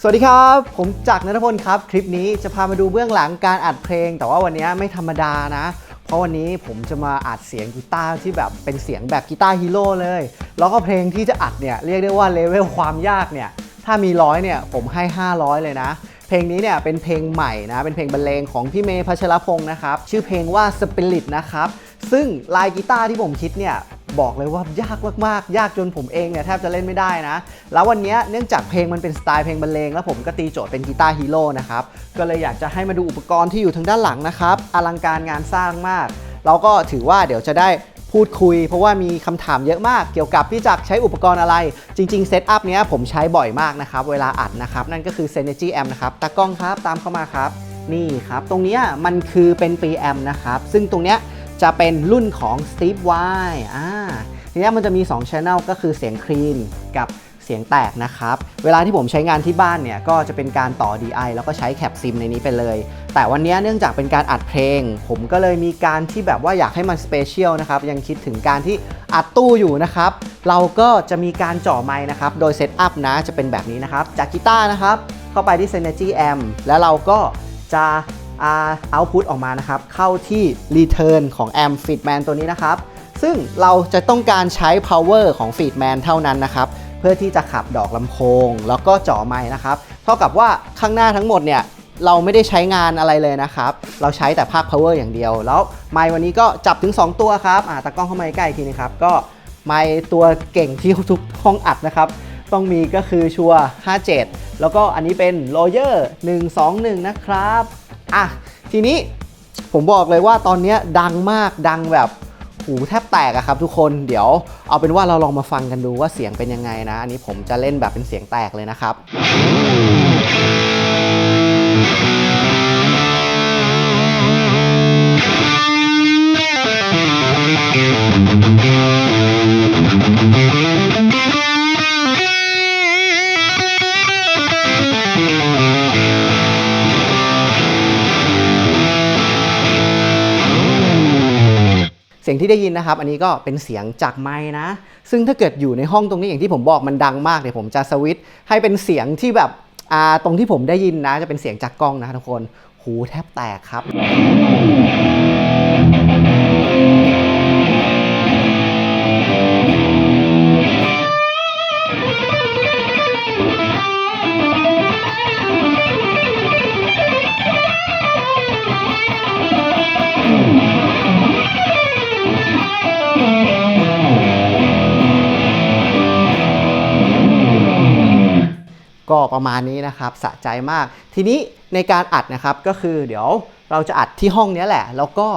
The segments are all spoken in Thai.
สวัสดีครับ ผมจักรนัทพลครับ คลิปนี้จะพามาดูเบื้องหลังการอัดเพลง แต่ว่าวันนี้ไม่ธรรมดานะ เพราะวันนี้ผมจะมาอัดเสียงกีตาร์ที่แบบเป็นเสียงแบบกีตาร์ฮีโร่เลย แล้วก็เพลงที่จะอัดเนี่ยเรียกได้ว่าเลเวลความยากเนี่ยถ้ามีร้อยเนี่ยผมให้ 500 เลยนะ เพลงนี้เนี่ยเป็นเพลงใหม่นะเป็นเพลงบรรเลงของพี่เมย์พัชรพงศ์นะครับชื่อเพลงว่า Spirit นะครับซึ่งลายกีตาร์ที่ผมคิดเนี่ย บอกเลยว่ายากมากๆ ยากจนผมเองเนี่ยแทบจะเล่นไม่ได้นะ แล้ววันนี้เนื่องจากเพลงมันเป็นสไตล์เพลงบรรเลงแล้วผมก็ตีโจทย์เป็นกีตาร์ฮีโร่นะครับ ก็เลยอยากจะให้มาดูอุปกรณ์ที่อยู่ทางด้านหลังนะครับ อลังการงานสร้างมาก เราก็ถือว่าเดี๋ยวจะได้พูดคุย เพราะว่ามีคำถามเยอะมากเกี่ยวกับพี่จักใช้อุปกรณ์อะไร จริงๆเซตอัพเนี้ยผมใช้บ่อยมากนะครับ เวลาอัดนะครับ นั่นก็คือ Synergy Amp นะครับตากล้องครับตามเข้ามาครับนี่ครับ ตรงเนี้ยมันคือเป็น preamp นะครับ ซึ่งตรงเนี้ย จะเป็นรุ่นของ Steve Y อ่าทีนี้มันจะมี 2 Channel ก็คือเสียงคลีนกับเสียงแตกนะครับ เวลาที่ผมใช้งานที่บ้านเนี่ยก็จะเป็นการต่อ DI แล้วก็ใช้แคปซิมในนี้ไปเลย แต่วันนี้เนื่องจากเป็นการอัดเพลง ผมก็เลยมีการที่แบบว่าอยากให้มันสเปเชียลนะครับ ยังคิดถึงการที่อัดตู้อยู่นะครับ เราก็จะมีการจ่อไม้นะครับ โดยเซตอัพนะจะเป็นแบบนี้นะครับ จากกีตาร์นะครับ เข้าไปที่ Synergy Amp แล้วเราก็จะ เอาพุตออกมานะครับ เข้าที่ Return ของ Amp Fitman ตัวนี้นะครับ ซึ่งเราจะต้องการใช้ power ของ Feedman เท่านั้นนะครับ เพื่อที่จะขับดอกลำโพง แล้วก็จ่อไม้นะครับ เท่ากับว่าข้างหน้าทั้งหมดเนี่ยเราไม่ได้ใช้งานอะไรเลยนะครับ เราใช้แต่ภาค power อย่างเดียว แล้วไมค์วันนี้ก็จับถึง 2 ตัวครับอ่าตากล้องเข้ามาใกล้ทีนึงครับ ก็ไมค์ตัวเก่งที่ทุกห้องอัดนะครับ ต้องมีก็คือชัวร์57 แล้วก็อันนี้เป็น Royer 121 นะครับ อะทีนี้ผมบอกเลยว่าตอนนี้ดังมากดังแบบหูแทบแตกอะครับทุกคนเดี๋ยวเอาเป็นว่าเราลองมาฟังกันดูว่าเสียงเป็นยังไงนะ อันนี้ผมจะเล่นแบบเป็นเสียงแตกเลยนะครับ สียงที่ได้ยินนะครับ อันนี้ก็เป็นเสียงจากไม้นะ ซึ่งถ้าเกิดอยู่ในห้องตรงนี้อย่างที่ผมบอกมันดังมากเดี๋ยวผมจะสวิตช์ให้เป็นเสียงที่แบบตรงที่ผมได้ยินนะ จะเป็นเสียงจากกล้องนะทุกคน หูแทบแตกครับ ก็ประมาณนี้นะครับสะใจมาก ทีนี้ในการอัดนะครับก็คือเดี๋ยวเราจะอัดที่ห้องนี้แหละ แล้วก็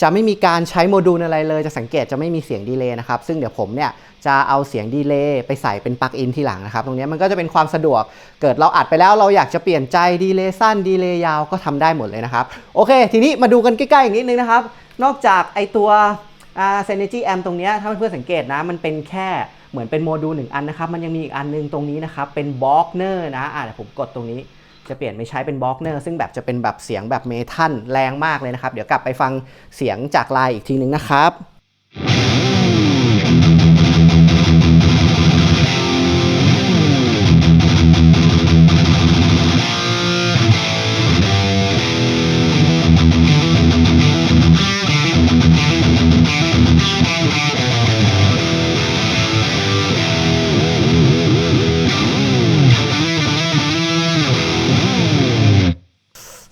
จะไม่มีการใช้โมดูลอะไรเลย จะสังเกตจะไม่มีเสียงดีเลย์นะครับ ซึ่งเดี๋ยวผมเนี่ยจะเอาเสียงดีเลย์ไปใส่เป็นปลั๊กอินทีหลังนะครับ ตรงนี้มันก็จะเป็นความสะดวก เกิดเราอัดไปแล้วเราอยากจะเปลี่ยนใจดีเลย์สั้นดีเลย์ยาวก็ทำได้หมดเลยนะครับ โอเค ทีนี้มาดูกันใกล้ๆอีกนิดนึงนะครับ นอกจากไอตัวอ่า Synergy Amp ตรงนี้ถ้าเพื่อนๆสังเกตนะมันเป็นแค่ เหมือนเป็นโมดูลหนึ่งอันนะครับ มันยังมีอีกอันนึงตรงนี้นะครับ เป็นบล็อกเนอร์นะอะผมกดตรงนี้จะเปลี่ยนไม่ใช้เป็นบล็อกเนอร์ซึ่งแบบจะเป็นแบบเสียงแบบเมทัลแรงมากเลยนะครับ เดี๋ยวกลับไปฟังเสียงจากไลน์อีกทีนึงนะครับ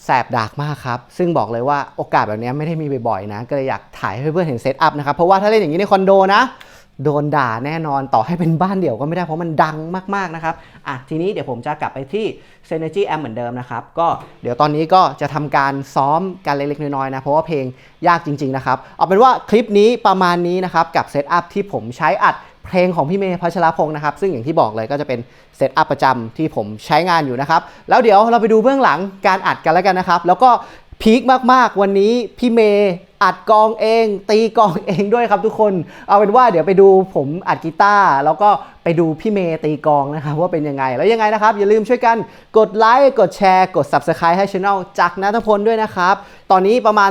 แสบดากมากครับ ซึ่งบอกเลยว่าโอกาสแบบนี้ไม่ได้มีบ่อยๆนะ ก็เลยอยากถ่ายให้เพื่อนๆเห็นเซตอัพนะครับ เพราะว่าถ้าเล่นอย่างนี้ในคอนโดนะ โดนด่าแน่นอนต่อให้เป็นบ้านเดี่ยวก็ไม่ได้เพราะมันดังมากๆนะครับ อะทีนี้เดี๋ยวผมจะกลับไปที่ Synergy Amp เหมือนเดิมนะครับ ก็เดี๋ยวตอนนี้ก็จะทำการซ้อมกันเล็กๆน้อยๆนะ เพราะว่าเพลงยากจริงๆนะครับ เอาเป็นว่าคลิปนี้ประมาณนี้นะครับกับเซตอัพที่ผมใช้อัด ลงของพี่เมย์พัชรพงศ์นะครับ ซึ่งอย่างที่บอกเลยก็จะเป็นเซตอัพประจำที่ผมใช้งานอยู่นะครับ แล้วเดี๋ยวเราไปดูเบื้องหลังการอัดกันแล้วกันนะครับ แล้วก็พีคมากๆ วันนี้พี่เมย์ อัดกองเอง ตีกองเองด้วยครับทุกคน เอาเป็นว่าเดี๋ยวไปดูผมอัดกีตาร์แล้วก็ไปดูพี่เมย์ตีกองนะครับว่าเป็นยังไง แล้วยังไงนะครับ อย่าลืมช่วยกันกดไลค์กดแชร์กด Subscribe ให้ช่องจากนัทพลด้วยนะครับ ตอนนี้ประมาณ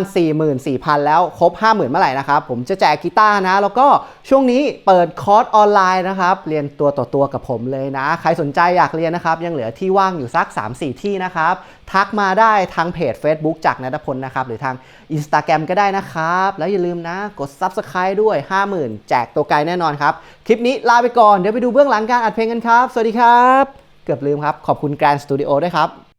44,000 แล้วครบ 50,000 เมื่อไหร่นะครับ ผมจะแจกกีตาร์นะ แล้วก็ช่วงนี้เปิดคอร์สออนไลน์นะครับ เรียนตัวต่อตัวกับผมเลยนะ ใครสนใจอยากเรียนนะครับ ยังเหลือที่ว่างอยู่สัก 3-4 ที่นะครับทักมาได้ทางเพจ Facebook จากนัทพลนะครับหรือทาง Instagram ก็ได้นะครับ แล้วอย่าลืมนะกด Subscribe ด้วย 50,000 แจกตัวไกลแน่นอนครับ คลิปนี้ลาไปก่อน เดี๋ยวไปดูเบื้องหลังการอัดเพลงกันครับ สวัสดีครับ เกือบลืมครับ ขอบคุณ Grand Studio ด้วยครับ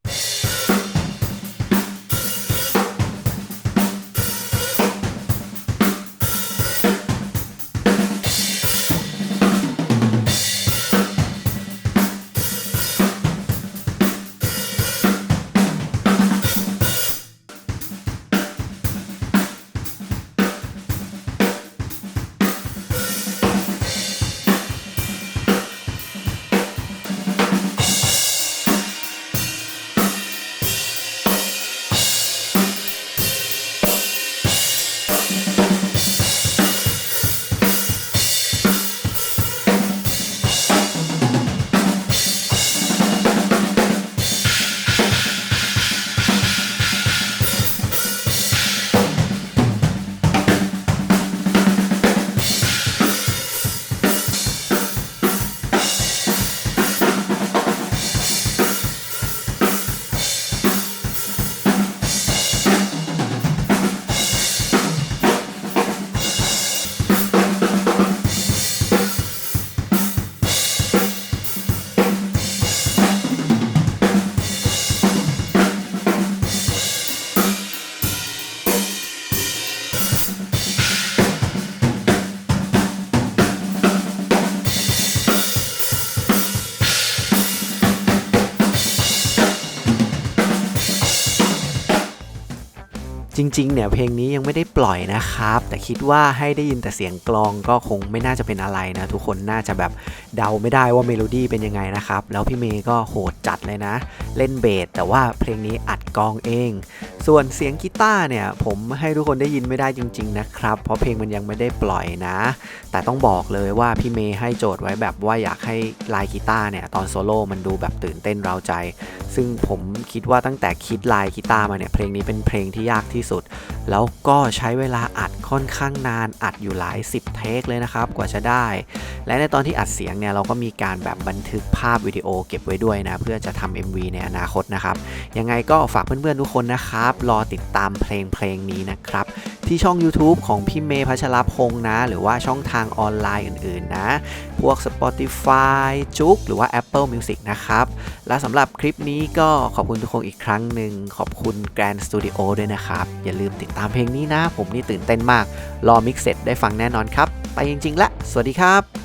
ริง ๆ เนี่ยเพลงนี้ยังไม่ได้ปล่อยนะครับ แต่คิดว่าให้ได้ยินแต่เสียงกลองก็คงไม่น่าจะเป็นอะไรนะทุกคนน่าจะแบบเดาไม่ได้ว่าเมโลดี้เป็นยังไงนะครับ แล้วพี่เมย์ก็โหดจัดเลยนะ เล่นเบสแต่ว่าเพลงนี้อัดกลองเอง ส่วนเสียงกีตาร์เนี่ยผมให้ทุกคนได้ยินไม่ได้จริง ๆ นะครับ เพราะเพลงมันยังไม่ได้ปล่อยนะ แต่ต้องบอกเลยว่าพี่เมย์ให้โจทย์ไว้แบบว่าอยากให้ลายกีตาร์เนี่ยตอนโซโล่มันดูแบบตื่นเต้นเร้าใจ ซึ่งผมคิดว่าตั้งแต่คิดลายกีตาร์มาเนี่ยเพลงนี้เป็นเพลงที่ยากที่สุดแล้วก็ใช้เวลาอัดค่อนข้างนานอัดอยู่หลาย 10 เทคเลยนะครับกว่าจะได้ และในตอนที่อัดเสียงเนี่ยเราก็มีการแบบบันทึกภาพวิดีโอเก็บไว้ด้วยนะ เพื่อจะทำ MV ในอนาคตนะครับ ยังไงก็ฝากเพื่อนๆทุกคนนะครับ รอติดตามเพลงเพลงนี้นะครับที่ช่อง YouTube ของพี่เมย์พัชรพงษ์นะ หรือว่าช่องทางออนไลน์อื่นๆนะ พวก Spotify จุกหรือว่า Apple Music นะครับ และสำหรับคลิปนี้ก็ขอบคุณทุกคนอีกครั้งหนึ่ง ขอบคุณ Grand Studio ด้วยนะครับ อย่าลืมติดตามเพลงนี้นะ ผมนี่ตื่นเต้นมาก รอมิกเสร็จได้ฟังแน่นอนครับ ไปจริงๆละ สวัสดีครับ